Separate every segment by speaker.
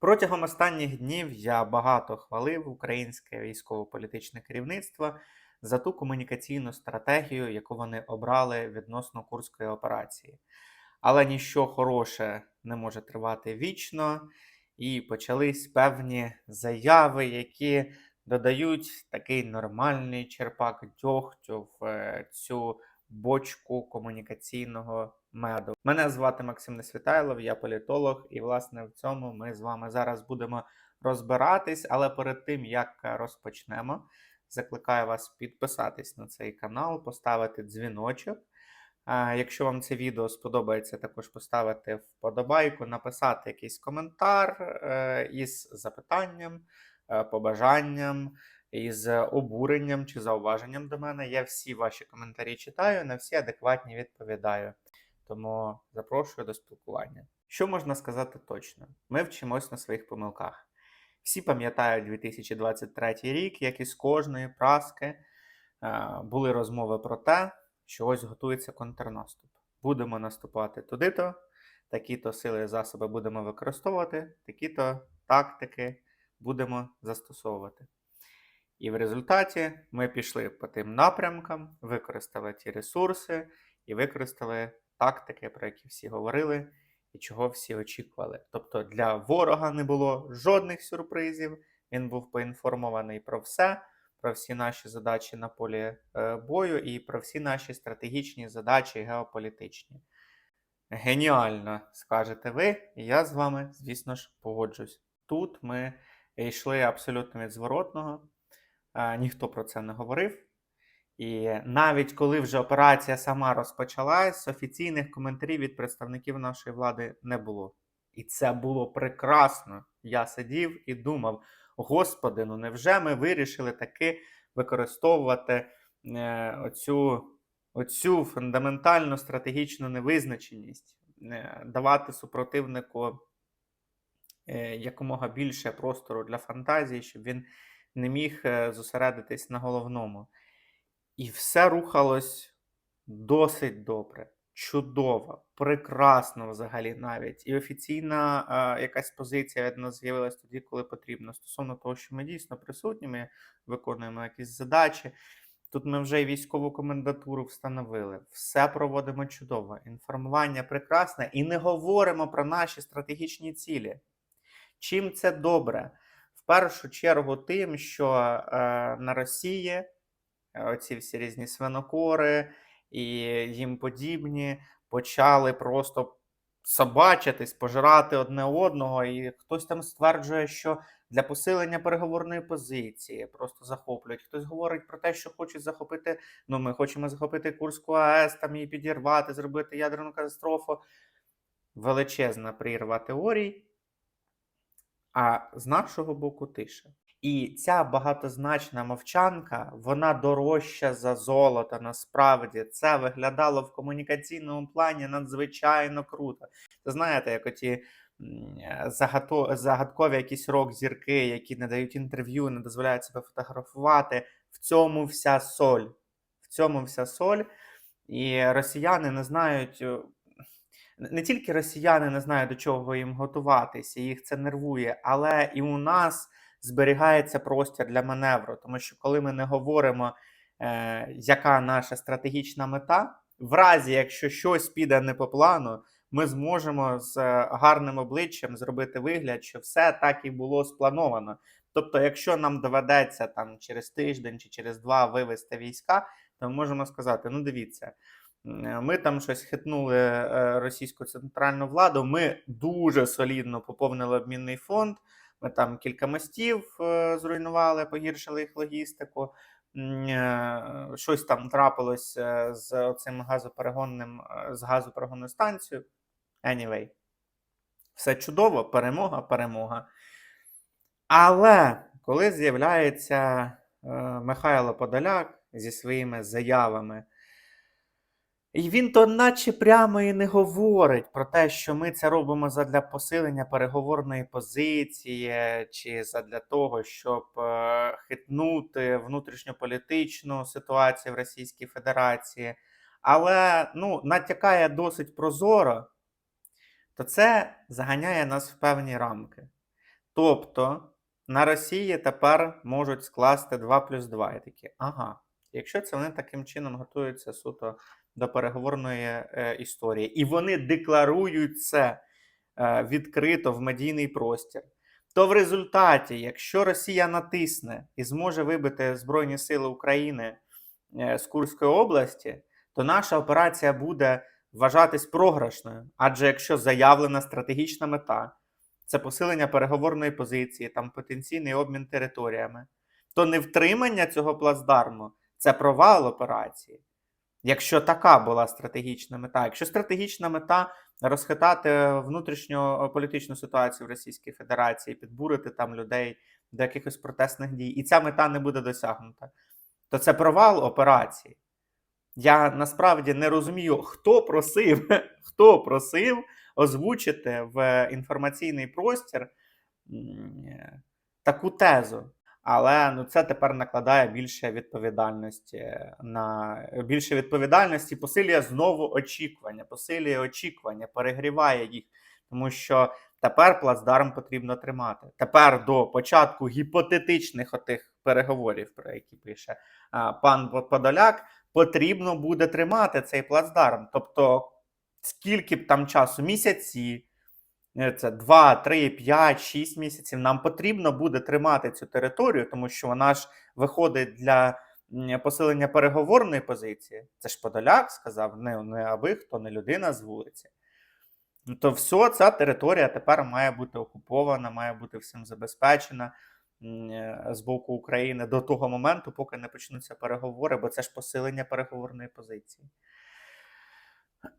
Speaker 1: Протягом останніх днів я багато хвалив українське військово-політичне керівництво за ту комунікаційну стратегію, яку вони обрали відносно Курської операції. Але ніщо хороше не може тривати вічно, і почались певні заяви, які додають такий нормальний черпак дьогтю в е, цю бочку комунікаційного меду. Мене звати Максим Несвітайлов, я політолог, і власне в цьому ми з вами зараз будемо розбиратись. Але перед тим як розпочнемо, закликаю вас підписатись на цей канал, поставити дзвіночок. Якщо вам це відео сподобається, також поставити вподобайку, написати якийсь коментар е, із запитанням, е, побажанням, із обуренням чи зауваженням до мене. Я всі ваші коментарі читаю, на всі адекватні відповідаю. Тому запрошую до спілкування. Що можна сказати точно? Ми вчимось на своїх помилках. Всі пам'ятають 2023 рік, як із кожної праски е, були розмови про те, що ось готується контрнаступ. Будемо наступати туди-то, такі-то сили і засоби будемо використовувати, такі-то тактики будемо застосовувати. І в результаті ми пішли по тим напрямкам, використали ті ресурси і використали тактики, про які всі говорили, і чого всі очікували. Тобто для ворога не було жодних сюрпризів, він був поінформований про все, про всі наші задачі на полі е, бою і про всі наші стратегічні задачі геополітичні. Геніально, скажете ви, і я з вами, звісно ж, погоджусь. Тут ми йшли абсолютно від зворотного, е, ніхто про це не говорив. І навіть коли вже операція сама розпочалась, офіційних коментарів від представників нашої влади не було. І це було прекрасно. Я сидів і думав: Господи, ну невже ми вирішили таки використовувати е, оцю, оцю фундаментальну стратегічну невизначеність, е, давати супротивнику е, якомога більше простору для фантазії, щоб він не міг е, зосередитись на головному. І все рухалось досить добре, чудово, прекрасно взагалі навіть. І офіційна е, якась позиція від нас з'явилась тоді, коли потрібно. Стосовно того, що ми дійсно присутні, ми виконуємо якісь задачі. Тут ми вже і військову комендатуру встановили. Все проводимо чудово. Інформування прекрасне і не говоримо про наші стратегічні цілі. Чим це добре? В першу чергу, тим, що е, на Росії оці всі різні свинокори і їм подібні почали просто собачитись, пожирати одне одного, і хтось там стверджує, що для посилення переговорної позиції просто захоплюють. Хтось говорить про те, що хочуть захопити. Ну, ми хочемо захопити Курську АЕС, там її підірвати, зробити ядерну катастрофу. Величезна прірва теорій. А з нашого боку тиша. І ця багатозначна мовчанка, вона дорожча за золото. Насправді це виглядало в комунікаційному плані надзвичайно круто. Це знаєте, як оті загадкові якісь рок-зірки, які не дають інтерв'ю, не дозволяють себе фотографувати. В цьому вся соль. В цьому вся соль. І росіяни не знають. Не тільки росіяни не знають, до чого їм готуватися, їх це нервує, але і у нас зберігається простір для маневру. Тому що коли ми не говоримо, е, яка наша стратегічна мета, в разі, якщо щось піде не по плану, ми зможемо з гарним обличчям зробити вигляд, що все так і було сплановано. Тобто, якщо нам доведеться там через тиждень чи через два вивести війська, то ми можемо сказати: ну дивіться. Ми там щось хитнули е, російську центральну владу. Ми дуже солідно поповнили обмінний фонд. Ми там кілька мостів е, зруйнували, погіршили їх логістику. Е, щось там трапилось е, з цим газоперегонним, з газоперегонною станцією. Anyway, все чудово, перемога, перемога. Але коли з'являється Михайло Подоляк зі своїми заявами, і він то наче прямо і не говорить про те, що ми це робимо задля посилення переговорної позиції, чи задля того, щоб е, хитнути внутрішньополітичну ситуацію в Російській Федерації, але ну, натякає досить прозоро, то це заганяє нас в певні рамки. Тобто на Росії тепер можуть скласти 2 плюс 2. І такі, ага, якщо це вони таким чином готуються суто до переговорної е, історії, і вони декларують це е, відкрито в медійний простір, то в результаті, якщо Росія натисне і зможе вибити Збройні Сили України е, з Курської області, то наша операція буде вважатись програшною. Адже якщо заявлена стратегічна мета, це посилення переговорної позиції, там потенційний обмін територіями, то невтримання цього плацдарму це провал операції. Якщо така була стратегічна мета, якщо стратегічна мета розхитати внутрішню політичну ситуацію в Російській Федерації, підбурити там людей до якихось протестних дій, і ця мета не буде досягнута, то це провал операції. Я насправді не розумію, хто просив, хто просив озвучити в інформаційний простір е, таку тезу. Але ну, це тепер накладає більше відповідальності на більше відповідальності, посилює знову очікування, посилює очікування, перегріває їх, тому що тепер плацдарм потрібно тримати. Тепер до початку гіпотетичних отих переговорів, про які пише пан Подоляк, потрібно буде тримати цей плацдарм. Тобто, скільки б там часу, місяці, це 2, 3, 5, 6 місяців. Нам потрібно буде тримати цю територію, тому що вона ж виходить для посилення переговорної позиції. Це ж Подоляк сказав, не, не аби хто, не людина з вулиці. Ну, То все, ця територія тепер має бути окупована, має бути всім забезпечена е, з боку України до того моменту, поки не почнуться переговори, бо це ж посилення переговорної позиції.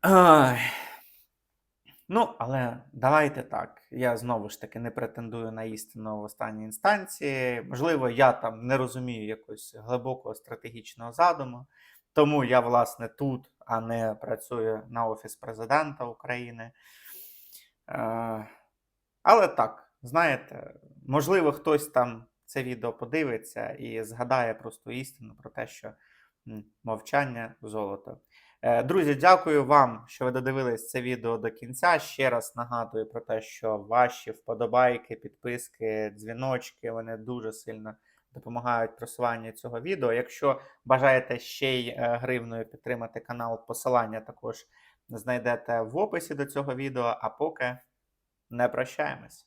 Speaker 1: Ай. Ну, але давайте так. Я знову ж таки не претендую на істину в останній інстанції. Можливо, я там не розумію якогось глибокого стратегічного задуму. Тому я, власне, тут, а не працюю на Офіс президента України. Е, але так, знаєте, можливо, хтось там це відео подивиться і згадає просто істину про те, що мовчання золото. Е, Друзі, дякую вам, що ви додивились це відео до кінця. Ще раз нагадую про те, що ваші вподобайки, підписки, дзвіночки вони дуже сильно допомагають просуванню цього відео. Якщо бажаєте ще й е, гривною підтримати канал, посилання також знайдете в описі до цього відео. А поки не прощаємось.